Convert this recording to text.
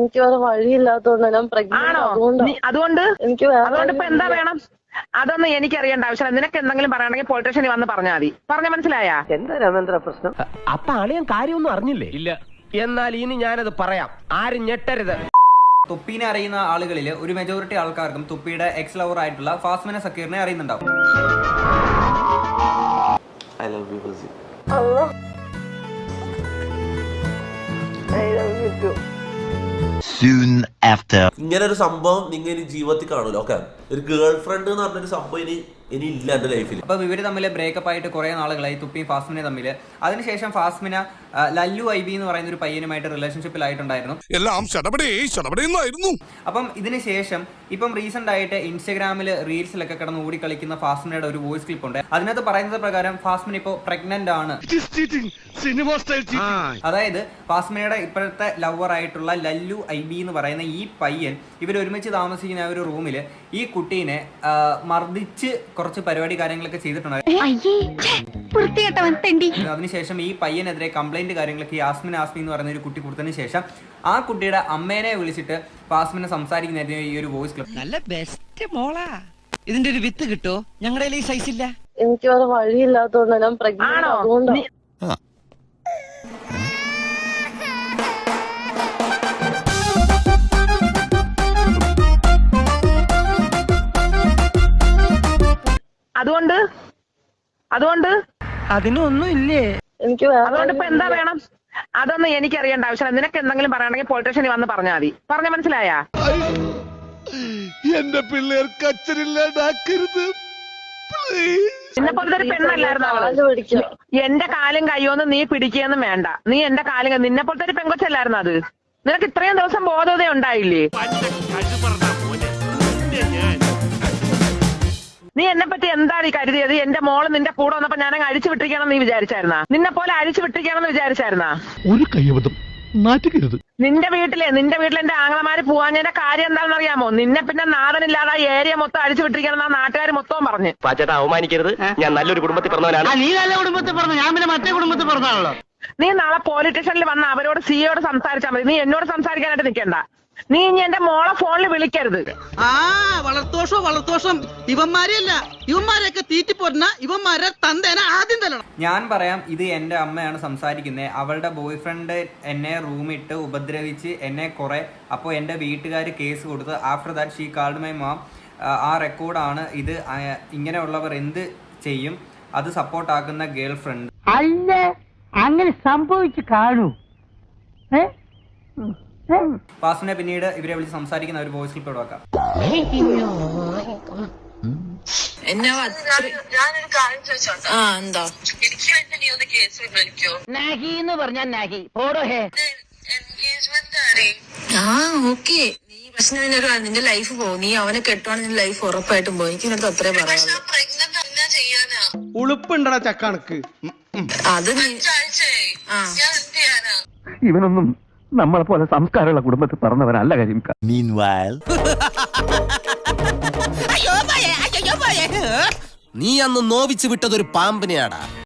എനിക്ക് വേറെ വഴിയില്ലാത്തോണ്ട് ഞാൻ പ്രഗ്നന്റ് ആണോ? അതുകൊണ്ടാ അതുകൊണ്ട്? എനിക്ക് വേറെ അതുകൊണ്ട് ഇപ്പൊ എന്താ വഴിയില്ല. വേണം? അതൊന്നും എനിക്ക് അറിയേണ്ട ആവശ്യമില്ല. നിനക്ക് എന്തെങ്കിലും പറയണമെങ്കിൽ പൊളിറ്റീഷ്യനിൽ വന്ന് പറഞ്ഞാൽ മതി. പറഞ്ഞ മനസ്സിലായാ? എന്താ രാമേന്ദ്ര പ്രശ്നം? അപ്പൊ അളിയൻ കാര്യമൊന്നും അറിഞ്ഞില്ലേ? ഇല്ല. എന്നാൽ ഇനി ഞാനത് പറയാം. ആരും ഞെട്ടരുത്. തുപ്പീനെ അറിയുന്ന ആളുകളിൽ ഒരു മെജോറിറ്റി ആൾക്കാർക്കും തുപ്പിയുടെ എക്സ് ലവർ ആയിട്ടുള്ള ഫാസ്മിന സക്കീറിനെ അറിയുന്നുണ്ടാവും. ഐ ലവ് യു ബസി I love you too. soon ഇങ്ങനെ ഒരു സംഭവം നിങ്ങൾ ഇനി ജീവിതത്തിൽ കാണൂല. ഓക്കെ? ഒരു ഗേൾ ഫ്രണ്ട് എന്ന് പറഞ്ഞൊരു സംഭവം ഇനി ഇനി ഇല്ല എന്റെ ലൈഫിൽ അപ്പോൾ ഇവർ തമ്മിൽ ബ്രേക്കപ്പ് ആയിട്ട് കുറേ നാളുകളായി. തുപ്പിയും ഫാസ്മിനെ തമ്മിൽ അതിനുശേഷം ഫാസ്മിന ലല്ലു ഐ ബി എന്ന് പറയുന്ന ഒരു പയ്യനുമായിട്ട് റിലേഷൻഷിപ്പിലായിട്ടുണ്ടായിരുന്നു എല്ലാം ശടപടേ ശടപടേന്നായിരുന്നു അപ്പം ഇതിനുശേഷം ഇപ്പം റീസെന്റ് ആയിട്ട് ഇൻസ്റ്റഗ്രാമിൽ റീൽസിലൊക്കെ കിടന്ന് ഓടിക്കളിക്കുന്ന ഫാസ്മിനയുടെ ഒരു വോയിസ് ക്ലിപ്പ് ഉണ്ട്. അതിനകത്ത് പറയുന്നത് പ്രകാരം ഫാസ്മിൻ ഇപ്പോ പ്രഗ്നന്റ് ആണ്. അതായത് ഫാസ്മിനയുടെ ഇപ്പോഴത്തെ ലവർ ആയിട്ടുള്ള ലല്ലു ഐ ബി എന്ന് പറയുന്ന ഈ പയ്യൻ ഇവർ ഒരുമിച്ച് താമസിക്കുന്ന ആ ഒരു റൂമിൽ ഈ കുട്ടീനെ മർദ്ദിച്ച് കുറച്ച് പരിപാടി കാര്യങ്ങളൊക്കെ ചെയ്തിട്ടുണ്ടായിരുന്നു അയ്യേ വൃത്തികെട്ടവൻ തെണ്ടി. അതിനുശേഷം ഈ പയ്യനെതിരെ കംപ്ലൈന്റ് കാര്യങ്ങളൊക്കെ ഈ ആസ്മിൻ ആസ്മി എന്ന് പറയുന്ന ഒരു കുട്ടി കൊടുത്തതിന് ശേഷം ആ കുട്ടിയുടെ അമ്മേനെ വിളിച്ചിട്ട് ആസ്മിനെ സംസാരിക്കുന്നതായിരുന്നു ഈ ഒരു വോയിസ് ക്ലിപ്പ് നല്ല ബെസ്റ്റ് മോളാ. ഇതിന്റെ ഒരു വിത്ത് കിട്ടോ? ഞങ്ങളുടെ ഈ സൈസ് ഇല്ല. എനിക്ക് വേറെ വഴിയില്ലാത്തോണ്ട് ഞാൻ പ്രഗ്നന്റ് ആണോ അതുകൊണ്ടാ? അതുകൊണ്ട്? അതിനൊന്നും ഇല്ലേ എനിക്ക് അതുകൊണ്ട് ഇപ്പൊ എന്താ വേണം? അതൊന്നും എനിക്ക് അറിയേണ്ട ആവശ്യമില്ല. നിനക്ക് എന്തെങ്കിലും പറയണമെങ്കിൽ പോലീസ് വന്ന് പറഞ്ഞാൽ മതി. പറഞ്ഞ മനസ്സിലായാ? എന്റെ പിള്ളേർക്ക് അച്ഛനില്ലാണ്ടാക്കരുത് പോലത്തെ ഒരു പെണ്ണല്ലായിരുന്നു അവൾ? എന്റെ കാലും കയ്യോന്ന് നീ പിടിക്കുകയൊന്നും വേണ്ട. നീ എന്റെ കാലും നിന്നെ പോലത്തെ ഒരു പെങ്കൊച്ചല്ലായിരുന്നു അത്? നിനക്ക് ഇത്രയും ദിവസം ബോധോദയം ഉണ്ടായില്ലേ? എന്നെ പറ്റി എന്താണ് ഈ കരുതിയത്? എന്റെ മോൾ നിന്റെ കൂടെ വന്നപ്പോ ഞാൻ അങ്ങ് അഴിച്ചു വിട്ടിരിക്കണം നീ വിചാരിച്ചായിരുന്ന? നിന്നെ പോലെ അഴിച്ചു വിട്ടിരിക്കണം എന്ന് വിചാരിച്ചായിരുന്ന? ഒരു കൈവതം നാറ്റുകരുത് നിന്റെ വീട്ടിലെ നിന്റെ വീട്ടിൽ എന്റെ ആങ്ങളമാര് പോവാഞ്ഞതിന്റെ കാര്യം എന്താണെന്ന് അറിയാമോ നിന്നെ പിന്നെ നാടനില്ലാതെ ഏരിയ മൊത്തം അഴിച്ചു വിട്ടിരിക്കണം ആ നാട്ടുകാർ മൊത്തം പറഞ്ഞു. പാച്ചേട്ടാ അവമാനിക്കരുത്. ഞാൻ നല്ലൊരു കുടുംബത്തിൽ പറഞ്ഞവനാണ് നീ നല്ല കുടുംബത്തിൽ പറഞ്ഞു ഞാൻ പിന്നെ മറ്റേ കുടുംബത്തിൽ പറഞ്ഞാണല്ലോ നീ നാളെ പോലീസ് സ്റ്റേഷനിൽ വന്ന അവരോട് സിയോട് സംസാരിച്ചാൽ മതി. നീ എന്നോട് സംസാരിക്കാനായിട്ട് നിൽക്കണ്ട നീ ഇനി എന്റെ മോളെ ഫോണിൽ വിളിക്കരുത്. ആ വളർത്തോഷോ വളർത്തോഷം. ഇവന്മാരെയല്ല. ഇവന്മാരെയൊക്കെ തീറ്റിപ്പോരുന്ന ഇവന്മാരെ തന്തേന ആദ്യം തരണം ഞാൻ പറയാം ഇത് എന്റെ അമ്മയാണ് സംസാരിക്കുന്നത് അവളുടെ ബോയ് ഫ്രണ്ട് എന്നെ റൂമിട്ട് ഉപദ്രവിച്ച് എന്നെ കുറെ അപ്പോൾ എന്റെ വീട്ടുകാർ കേസ് കൊടുത്ത് after that she called my mom ആ റെക്കോർഡാണ് ഇത് ഇങ്ങനെയുള്ളവർ എന്ത് ചെയ്യും? അത് സപ്പോർട്ടാക്കുന്ന ഗേൾ ഫ്രണ്ട് അല്ല അങ്ങനെ സംഭവിച്ചു കാണൂ. ഏ? ഫാസ്മിനെ പിന്നീട് ഇവരെ വിളിച്ച് സംസാരിക്കുന്ന ഒരു വോയിസ് ക്ലിപ്പ് ഇവിടെ വെക്കാം. ഞാനൊരു കാര്യം ചോദിച്ചോട്ടെ? ആ എന്താ? എനിക്ക് വേണ്ടി നീ ഒന്ന് കേസ് വിളിക്കോ നാഹി എന്ന് പറഞ്ഞാൽ നാഹി. പോടോ ഹേ. എൻഗേജ്മെന്റ് ആടി. ആ ഓക്കെ. നീ പ്രശ്നം നിന്റെ നിന്റെ ലൈഫ് പോകും നീ അവനെ കെട്ടുവാണ് നിന്റെ ലൈഫ് ഉറപ്പായിട്ടും പോകും എനിക്ക് നിനക്ക് അത്രേ പറയാനുള്ളൂ. പ്രഗ്നന്റ് എന്നാ ചെയ്യാനാ. ഉളുപ്പുണ്ടടാ ചക്കണക്ക് അത് ഇവനൊന്നും നമ്മളെ പോലെ സംസ്കാരമുള്ള കുടുംബത്തിൽ പറഞ്ഞവനല്ല കാര്യം Meanwhile. നീ അന്ന് നോവിച്ച് വിട്ടതൊരു പാമ്പിനെയാടാ.